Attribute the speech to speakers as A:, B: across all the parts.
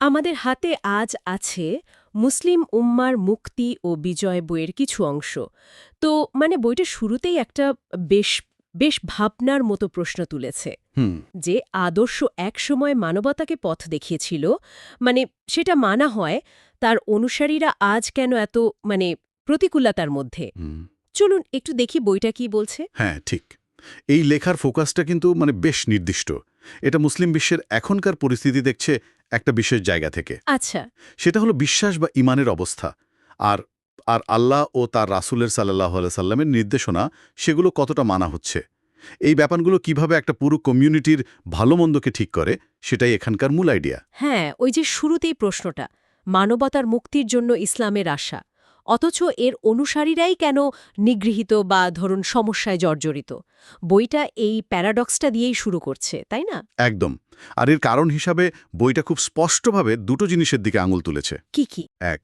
A: আমাদের হাতে আজ আছে মুসলিম উম্মার মুক্তি ও বিজয় বইয়ের কিছু অংশ। তো মানে বইটা শুরুতেই একটা বেশ বেশ ভাবনার মতো প্রশ্ন তুলেছে। যে আদর্শ একসময় মানবতাকে পথ দেখিয়েছিল মানে সেটা মানা হয় তার অনুসারীরা আজ কেন এত মানে প্রতিকূলতার মধ্যে। চলুন একটু দেখি বইটা কি বলছে।
B: হ্যাঁ ঠিক। এই লেখার ফোকাসটা কিন্তু মানে বেশ নির্দিষ্ট। এটা মুসলিম বিশ্বের এখনকার পরিস্থিতি দেখছে একটা বিশেষ জায়গা থেকে।
A: আচ্ছা।
B: সেটা হলো বিশ্বাস বা ইমানের অবস্থা। আর আর আল্লাহ ও তার রাসুলের সাল্লাহ সাল্লামের নির্দেশনা সেগুলো কতটা মানা হচ্ছে? এই ব্যাপারগুলো কীভাবে একটা পুরো কমিউনিটির ভালো মন্দকে ঠিক করে সেটাই এখানকার মূল আইডিয়া।
A: হ্যাঁ ওই যে শুরুতেই প্রশ্নটা মানবতার মুক্তির জন্য ইসলামের আশা। অথচ এর অনুসারীরাই কেন নিগৃহীত বা ধরুন সমস্যায় জর্জরিত? বইটা এই প্যারাডক্সটা দিয়েই শুরু করছে তাই না?
B: একদম। আর এর কারণ হিসাবে বইটা খুব স্পষ্টভাবে দুটো জিনিসের দিকে আঙুল তুলেছে।
A: কি কি?
B: এক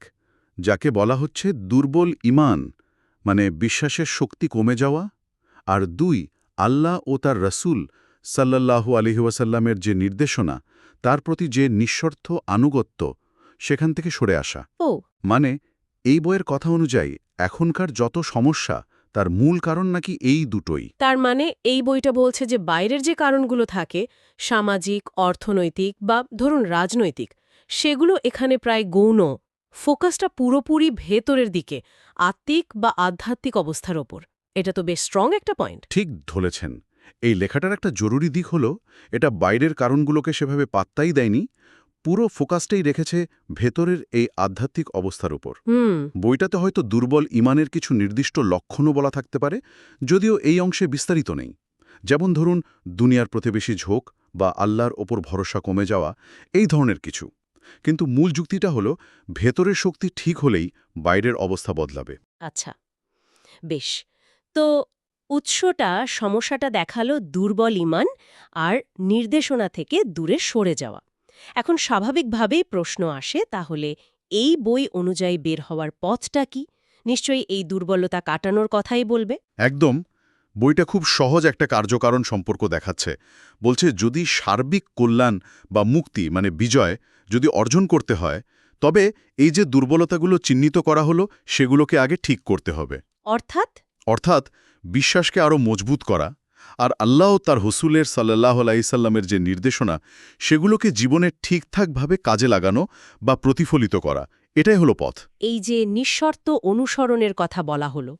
B: যাকে বলা হচ্ছে দুর্বল ইমান মানে বিশ্বাসের শক্তি কমে যাওয়া। আর দুই আল্লাহ ও তার রসুল সাল্লাল্লাহু আলহিউসাল্লামের যে নির্দেশনা তার প্রতি যে নিঃশর্ত আনুগত্য সেখান থেকে সরে আসা।
A: ও।
B: মানে এই বইয়ের কথা অনুযায়ী এখনকার যত সমস্যা তার মূল কারণ নাকি এই দুটোই।
A: তার মানে এই বইটা বলছে যে বাইরের যে কারণগুলো থাকে সামাজিক অর্থনৈতিক বা ধরুন রাজনৈতিক সেগুলো এখানে প্রায় গৌণ। ফোকাসটা পুরোপুরি ভেতরের দিকে আত্মিক বা আধ্যাত্মিক অবস্থার ওপর। এটা তো বেশ স্ট্রং একটা পয়েন্ট
B: ঠিক ধরেছেন। এই লেখাটার একটা জরুরি দিক হলো এটা বাইরের কারণগুলোকে সেভাবে পাত্তাই দেয়নি পুরো ফোকাসটাই রেখেছে ভেতরের এই আধ্যাত্মিক অবস্থার উপর।
A: হুম।
B: বইটাতে হয়তো দুর্বল ইমানের কিছু নির্দিষ্ট লক্ষণও বলা থাকতে পারে যদিও এই অংশে বিস্তারিত নেই। যেমন ধরুন দুনিয়ার প্রতিবেশী ঝোঁক বা আল্লাহর ওপর ভরসা কমে যাওয়া এই ধরনের কিছু। কিন্তু মূল যুক্তিটা হলো ভেতরের শক্তি ঠিক হলেই বাইরের অবস্থা বদলাবে।
A: আচ্ছা বেশ। তো উৎসটা সমস্যাটা দেখাল দুর্বল ইমান আর নির্দেশনা থেকে দূরে সরে যাওয়া। এখন স্বাভাবিকভাবেই প্রশ্ন আসে তাহলে এই বই অনুযায়ী বের হওয়ার পথটা কি? নিশ্চয়ই এই দুর্বলতা কাটানোর কথাই বলবে।
B: একদম। বইটা খুব সহজ একটা কার্যকারণ সম্পর্ক দেখাচ্ছে। বলছে যদি সার্বিক কল্যাণ বা মুক্তি মানে বিজয় যদি অর্জন করতে হয় তবে এই যে দুর্বলতাগুলো চিহ্নিত করা হলো সেগুলোকে আগে ঠিক করতে হবে।
A: অর্থাৎ?
B: অর্থাৎ বিশ্বাসকে আরও মজবুত করা। আর আল্লাহ তার হসুলের সাল্লাহ আলাইসাল্লামের যে নির্দেশনা, সেগুলোকে জীবনে ঠিকঠাকভাবে কাজে লাগানো বা প্রতিফলিত করা, এটাই হলো পথ।
A: এই যে নিঃশর্ত অনুসরণের কথা বলা হলো,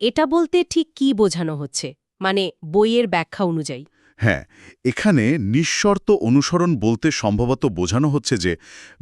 A: এটা বলতে ঠিক কি বোঝানো হচ্ছে? মানে বইয়ের ব্যাখ্যা অনুযায়ী।
B: হ্যাঁ এখানে নিঃশর্ত অনুসরণ বলতে সম্ভবত বোঝানো হচ্ছে যে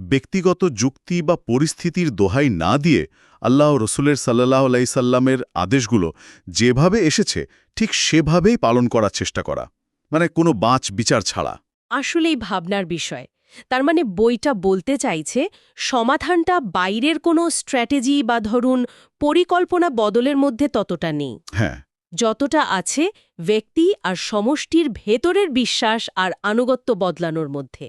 B: ব্যক্তিগত যুক্তি বা পরিস্থিতির দোহাই না দিয়ে আল্লাহ রসুলের সাল্লাহ আলাইসাল্লামের আদেশগুলো যেভাবে এসেছে ঠিক সেভাবেই পালন করার চেষ্টা করা। মানে কোনো বাঁচ বিচার ছাড়া।
A: আসলেই ভাবনার বিষয়। তার মানে বইটা বলতে চাইছে সমাধানটা বাইরের কোনো স্ট্র্যাটেজি বা ধরুন পরিকল্পনা বদলের মধ্যে ততটা নেই।
B: হ্যাঁ।
A: যতটা আছে ব্যক্তি আর সমষ্টির ভেতরের বিশ্বাস আর আনুগত্য বদলানোর মধ্যে।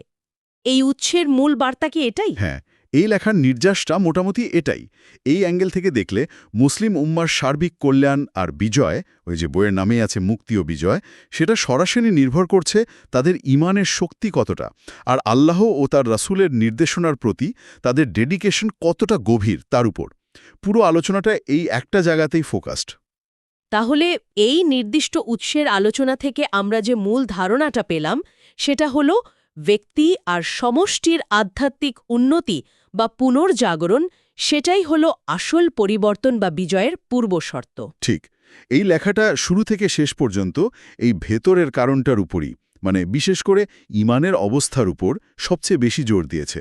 A: এই উৎসের মূল বার্তা কি এটাই?
B: হ্যাঁ এই লেখার নির্যাসটা মোটামুটি এটাই। এই অ্যাঙ্গেল থেকে দেখলে মুসলিম উম্মার সার্বিক কল্যাণ আর বিজয়, ওই যে বইয়ের নামেই আছে মুক্তি ও বিজয়, সেটা সরাসরি নির্ভর করছে তাদের ইমানের শক্তি কতটা। আর আল্লাহ ও তার রাসূলের নির্দেশনার প্রতি তাদের ডেডিকেশন কতটা গভীর তার উপর। পুরো আলোচনাটা এই একটা জায়গাতেই ফোকাসড
A: তাহলে এই নির্দিষ্ট উৎসের আলোচনা থেকে আমরা যে মূল ধারণাটা পেলাম সেটা হলো ব্যক্তি আর সমষ্টির আধ্যাত্মিক উন্নতি বা পুনর্জাগরণ সেটাই হলো আসল পরিবর্তন বা বিজয়ের পূর্বশর্ত
B: ঠিক। এই লেখাটা শুরু থেকে শেষ পর্যন্ত এই ভেতরের কারণটার উপরই মানে বিশেষ করে ইমানের অবস্থার উপর সবচেয়ে বেশি জোর দিয়েছে।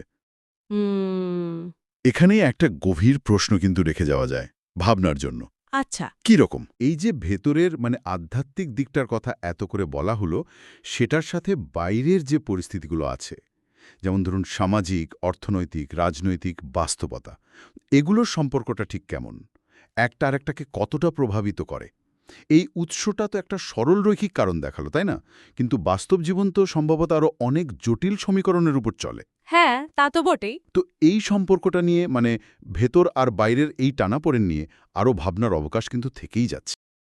B: এখানেই একটা গভীর প্রশ্ন কিন্তু রেখে যাওয়া যায় ভাবনার জন্য।
A: আচ্ছা।
B: কি রকম? এই যে ভেতরের মানে আধ্যাত্মিক দিকটার কথা এত করে বলা হলো, সেটার সাথে বাইরের যে পরিস্থিতিগুলো আছে, যেমন ধরুন সামাজিক, অর্থনৈতিক, রাজনৈতিক বাস্তবতা, এগুলোর সম্পর্কটা ঠিক কেমন? একটা আরেকটাকে কতটা প্রভাবিত করে? এই উৎসটা তো একটা সরলরৈখিক কারণ দেখাল, তাই না? কিন্তু বাস্তব জীবন তো সম্ভবত আরও অনেক জটিল সমীকরণের উপর চলে।
A: হ্যাঁ তা তো বটেই।
B: তো এই সম্পর্কটা নিয়ে মানে ভেতর আর বাইরের এই টানাপোড়েন নিয়ে আরও ভাবনার অবকাশ কিন্তু থেকেই যাচ্ছে।